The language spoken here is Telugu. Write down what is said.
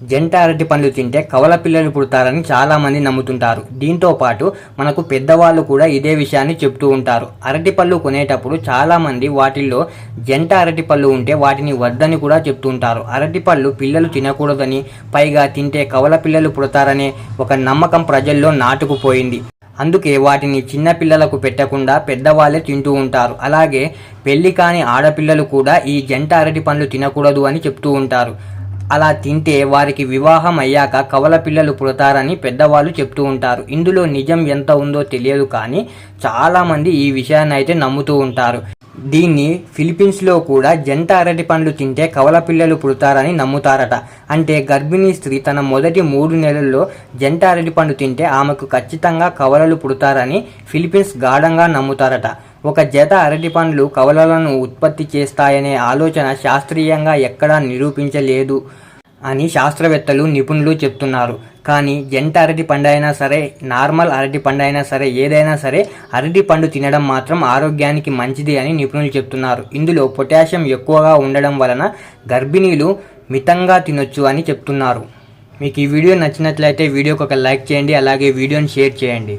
జంట అరటి పండ్లు తింటే కవల పిల్లలు పుడతారని చాలా మంది నమ్ముతుంటారు. దీంతో పాటు మనకు పెద్దవాళ్ళు కూడా ఇదే విషయాన్ని చెప్తూ ఉంటారు. అరటి పళ్ళు కొనేటప్పుడు చాలా మంది వాటిల్లో జంట అరటి పళ్ళు ఉంటే వాటిని వద్దని కూడా చెప్తుంటారు అరటి పళ్ళు పిల్లలు తినకూడదని పైగా తింటే కవల పిల్లలు పుడతారనే ఒక నమ్మకం ప్రజల్లో నాటుకుపోయింది. అందుకే వాటిని చిన్న పిల్లలకు పెట్టకుండా పెద్దవాళ్ళే తింటూ ఉంటారు. అలాగే పెళ్ళి కాని ఆడపిల్లలు కూడా ఈ జంట అరటి పండ్లు తినకూడదు అని చెప్తూ ఉంటారు. అలా తింటే వారికి వివాహం అయ్యాక కవల పిల్లలు పుడతారని పెద్దవాళ్ళు చెప్తూ ఉంటారు. ఇందులో నిజం ఎంత ఉందో తెలియదు కానీ చాలామంది ఈ విషయాన్ని అయితే నమ్ముతూ ఉంటారు. దీన్ని ఫిలిపీన్స్లో కూడా జంట అరటి పండ్లు తింటే కవల పిల్లలు పుడతారని నమ్ముతారట. అంటే గర్భిణీ స్త్రీ తన మొదటి మూడు నెలల్లో జంట అరటి పండు తింటే ఆమెకు ఖచ్చితంగా కవలలు పుడతారని ఫిలిపీన్స్ గాఢంగా నమ్ముతారట. ఒక జత అరటి పండ్లు కవలలను ఉత్పత్తి చేస్తాయనే ఆలోచన శాస్త్రీయంగా ఎక్కడా నిరూపించలేదు అని శాస్త్రవేత్తలు నిపుణులు చెప్తున్నారు. కానీ జంట అరటి పండు అయినా సరే నార్మల్ అరటి పండు అయినా సరే ఏదైనా సరే అరటి పండు తినడం మాత్రం ఆరోగ్యానికి మంచిది అని నిపుణులు చెప్తున్నారు. ఇందులో పొటాషియం ఎక్కువగా ఉండడం వలన గర్భిణీలు మితంగా తినొచ్చు అని చెప్తున్నారు. మీకు ఈ వీడియో నచ్చినట్లయితే వీడియోకి ఒక లైక్ చేయండి అలాగే వీడియోని షేర్ చేయండి.